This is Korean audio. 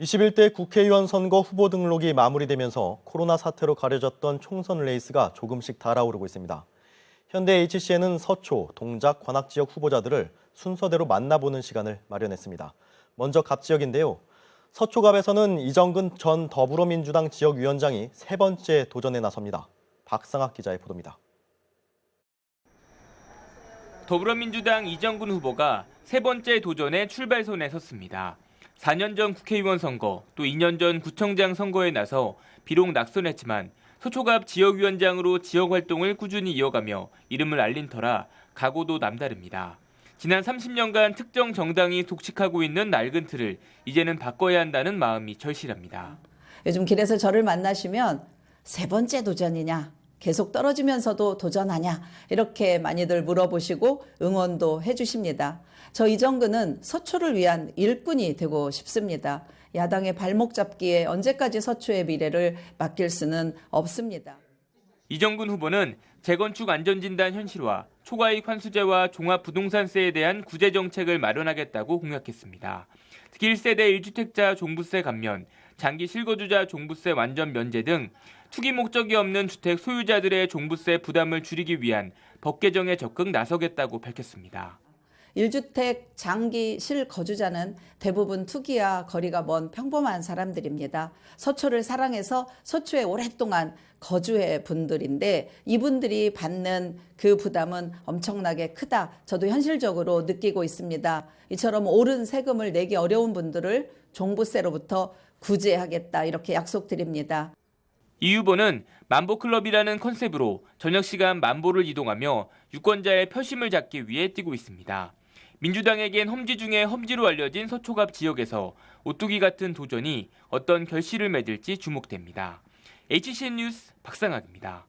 21대 국회의원 선거 후보 등록이 마무리되면서 코로나 사태로 가려졌던 총선 레이스가 조금씩 달아오르고 있습니다. 현대 HCN은 서초, 동작, 관악 지역 후보자들을 순서대로 만나보는 시간을 마련했습니다. 먼저 갑 지역인데요. 서초갑에서는 이정근 전 더불어민주당 지역위원장이 세 번째 도전에 나섭니다. 박상학 기자의 보도입니다. 더불어민주당 이정근 후보가 세 번째 도전에 출발선에 섰습니다. 4년 전 국회의원 선거, 또 2년 전 구청장 선거에 나서 비록 낙선했지만 서초갑 지역위원장으로 지역 활동을 꾸준히 이어가며 이름을 알린 터라 각오도 남다릅니다. 지난 30년간 특정 정당이 독식하고 있는 낡은 틀을 이제는 바꿔야 한다는 마음이 절실합니다. 요즘 길에서 저를 만나시면 세 번째 도전이냐, 계속 떨어지면서도 도전하냐, 이렇게 많이들 물어보시고 응원도 해주십니다. 저 이정근은 서초를 위한 일꾼이 되고 싶습니다. 야당의 발목 잡기에 언제까지 서초의 미래를 맡길 수는 없습니다. 이정근 후보는 재건축 안전진단 현실화, 초과이익 환수제와 종합부동산세에 대한 구제 정책을 마련하겠다고 공약했습니다. 특히 1세대 1주택자 종부세 감면, 장기 실거주자 종부세 완전 면제 등 투기 목적이 없는 주택 소유자들의 종부세 부담을 줄이기 위한 법 개정에 적극 나서겠다고 밝혔습니다. 1주택 장기 실거주자는 대부분 투기와 거리가 먼 평범한 사람들입니다. 서초를 사랑해서 서초에 오랫동안 거주해 분들인데 이분들이 받는 그 부담은 엄청나게 크다. 저도 현실적으로 느끼고 있습니다. 이처럼 오른 세금을 내기 어려운 분들을 종부세로부터 구제하겠다. 이렇게 약속드립니다. 이 후보는 만보클럽이라는 컨셉으로 저녁 시간 만보를 이동하며 유권자의 표심을 잡기 위해 뛰고 있습니다. 민주당에겐 험지 중에 험지로 알려진 서초갑 지역에서 오뚜기 같은 도전이 어떤 결실을 맺을지 주목됩니다. HCN 뉴스 박상학입니다.